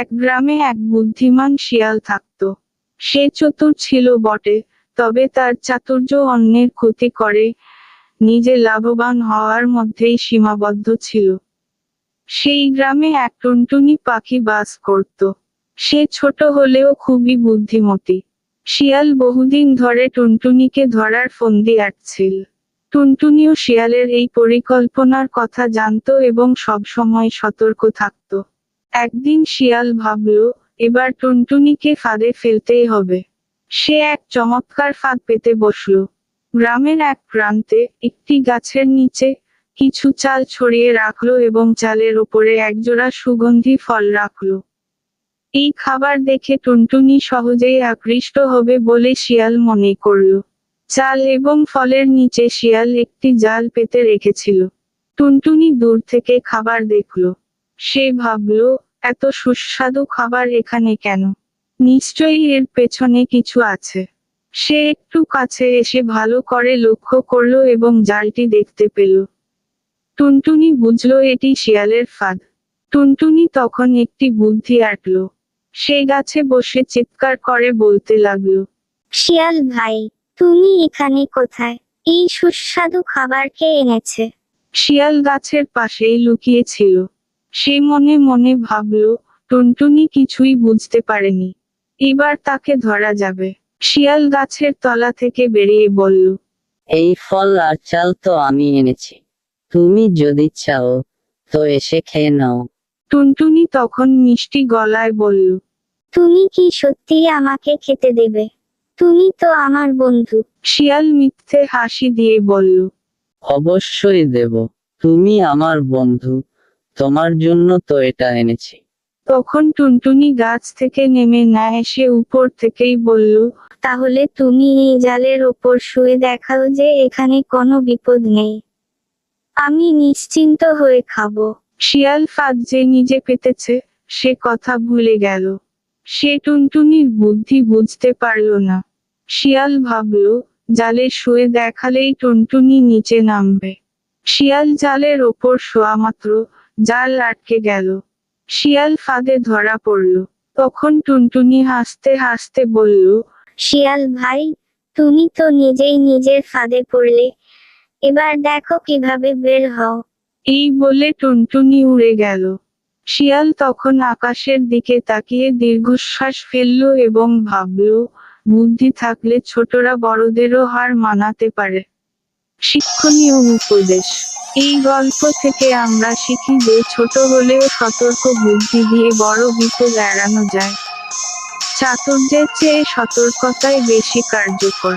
এক গ্রামে এক বুদ্ধিমান শিয়াল থাকত। সে চতুর ছিল বটে, তবে তার চাতুর্য অন্যের ক্ষতি করে, নিজে লাভবান হওয়ার মধ্যেই সীমাবদ্ধ ছিল। সেই গ্রামে এক টুনটুনি পাখি বাস করত। সে ছোট হলেও খুবই বুদ্ধিমতী। শিয়াল বহুদিন ধরে টুনটুনিকে ধরার ফন্দি আটছিল। টুনটুনিও শিয়ালের এই পরিকল্পনার কথা জানতো এবং সবসময় সতর্ক থাকত। একদিন শিয়াল ভাবল, এবার টুনটুনিকে ফাঁদে ফেলতেই হবে। সে এক চমৎকার ফাঁদ পেতে বসল। গ্রামের এক প্রান্তে একটি গাছের নিচে কিছু চাল ছড়িয়ে রাখল এবং চালের উপরে একজোড়া সুগন্ধি ফল রাখল। এই খাবার দেখে টুনটুনি সহজেই আকৃষ্ট হবে বলে শিয়াল মনে করল। চাল এবং ফলের নিচে শিয়াল একটি জাল পেতে রেখেছিল। টুনটুনি দূর থেকে খাবার দেখল। সে ভাবল এত সুস্বাদু খাবার এখানে কেন? নিশ্চয়ই এর পেছনে কিছু আছে। সে একটু কাছে এসে ভালো করে লক্ষ্য করল এবং জালটি দেখতে পেল। টুনটুনি বুঝলো এটি শিয়ালের ফাঁদ। টুনটুনি তখন একটি বুদ্ধি আটল। সে গাছে বসে চিৎকার করে বলতে লাগল শিয়াল ভাই তুমি এখানে কোথায়? এই সুস্বাদু খাবার কে এনেছে? শিয়াল গাছের পাশেই লুকিয়েছিল সে মনে মনে ভাবল টুনটুনি কিছুই বুঝতে পারেনি। এবার তাকে ধরা যাবে। শিয়াল গাছের তলা থেকে বেরিয়ে বলল এই ফল আর চাল তো আমি এনেছি। তুমি যদি চাও তো এসে খেয়ে নাও। টুনটুনি তখন মিষ্টি গলায় বলল তুমি কি সত্যি আমাকে খেতে দেবে? তুমি তো আমার বন্ধু। শিয়াল মিথ্যে হাসি দিয়ে বলল অবশ্যই দেব। তুমি আমার বন্ধু। তোমার জন্য তো এটা এনেছি। তখন টুনটুনি গাছ থেকে নেমে না এসে উপর থেকেই বলল তাহলে তুমি এই জালের ওপর শুয়ে দেখাও যে এখানে কোনো বিপদ নেই। আমি নিশ্চিন্ত হয়ে খাব। শিয়াল ফাঁদ যে নিজে পেতেছে সে কথা ভুলে গেল। সে টুনটুনির বুদ্ধি বুঝতে পারল না। শিয়াল ভাবল জালে শুয়ে দেখালেই টুনটুনি নিচে নামবে। শিয়াল জালের ওপর শোয়া মাত্র জাল আটকে গেল। শিয়াল ফাঁদে ধরা পড়ল। তখন টুনটুনি হাসতে হাসতে বলল শিয়াল ভাই তুমি তো নিজেই নিজের ফাঁদে পড়লে। এবার দেখো কীভাবে বের হও। এই বলে টুনটুনি উড়ে গেল। শিয়াল তখন আকাশের দিকে তাকিয়ে দীর্ঘশ্বাস ফেলল এবং ভাবল বুদ্ধি থাকলে ছোটরা বড়দেরও হার মানাতে পারে। শিক্ষণীয় উপদেশ। এই গল্প থেকে আমরা শিখি যে ছোট হলেও সতর্ক বুদ্ধি দিয়ে বড় বিপদ এড়ানো যায়। চাতুর্যের চেয়ে সতর্কতাই বেশি কার্যকর।